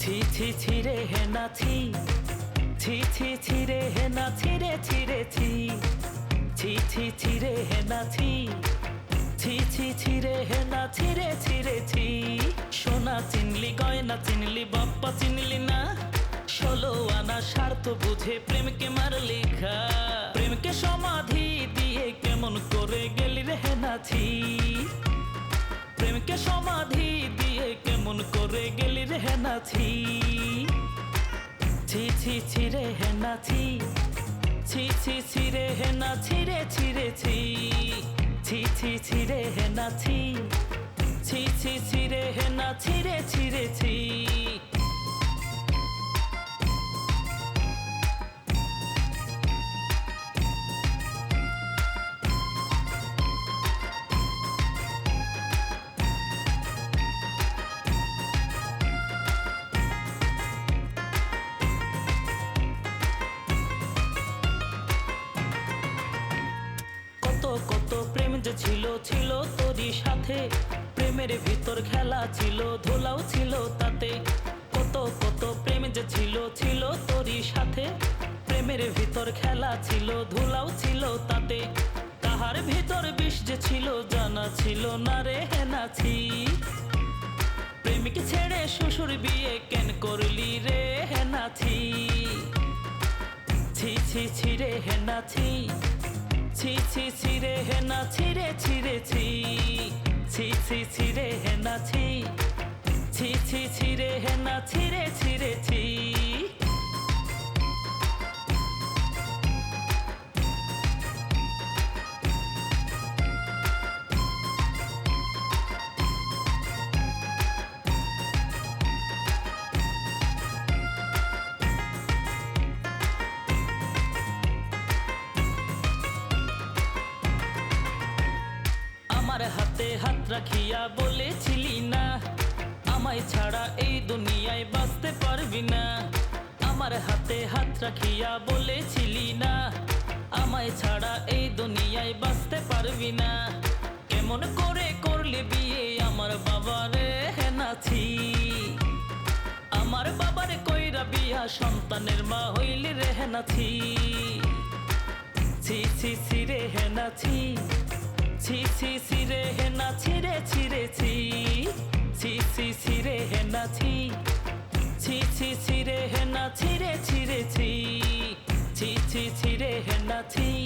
ছি ছি ছি ছি। ছি ছি ছি না ছি ছি ছি। ছি ছি ছি ছি। ছি ছি ছি ছি ছি ছি। সোনা চিনলি, গয়না চিনলি, বাপ্পা চিনলি না। ষোলো আনা স্বার্থ বুঝে প্রেমকে মারলি খা প্রেমকে সমাধি দিয়ে কেমন করে গেলি রে নাছি প্রেমকে সমাধি দিয়ে নাছি ছি ছি ছিরে হে না ছিরে ছি রে ছি ছি ছি ছি রে হে না ছি ছি ছি রে হে না ছিরে ছি রে ছি ছিল ছিল তোরই সাথে। প্রেমের ভিতর খেলা ছিল, ধোলাও ছিল তাতে। কত কত প্রেম যে ছিল ছিল তোরই সাথে। প্রেমের ভিতর খেলা ছিল, ধুলাও ছিল তাতে। তাহার ভিতর বিষ যে ছিল, জানা ছিল না রে হেনাছি। প্রেমিক ছেড়ে শ্বশুর বিয়ে কেন করলি রে হেনাছি? ছি ছি ছি রে হেনাছি। ছি ছি ছি রে হেনা ছি রে ছি রে, ছি। ছি ছি ছি রে হেনা ছি। ছি ছি ছি ছি রে ছি রে, ছি। আমার হাতে হাত রাখিয়া বলেছিলি না, আমায় ছাড়া এই দুনিয়ায় বাঁচতে পারবি না। আমার হাতে হাত রাখিয়া বলেছিলি না, আমায় ছাড়া এই দুনিয়ায় বাঁচতে পারবি না। কেমন করে করলে বিয়ে আমার বাবারে হেনাছি। আমার বাবার কইরা বিয়া সন্তানের মা হইলি রে হেনাছি। ছি ছি ছি রে হেনাছি। ছি ছি ছিরে রে হেনাছি ছিরে ছি ছি ছি। ছি ছি রে হেনাছি ছি। ছি ছি ছিরে হেনাছি রে ছিরে ছিরে ছি ছি ছি রে হেনাছি রে ছি রে ছি।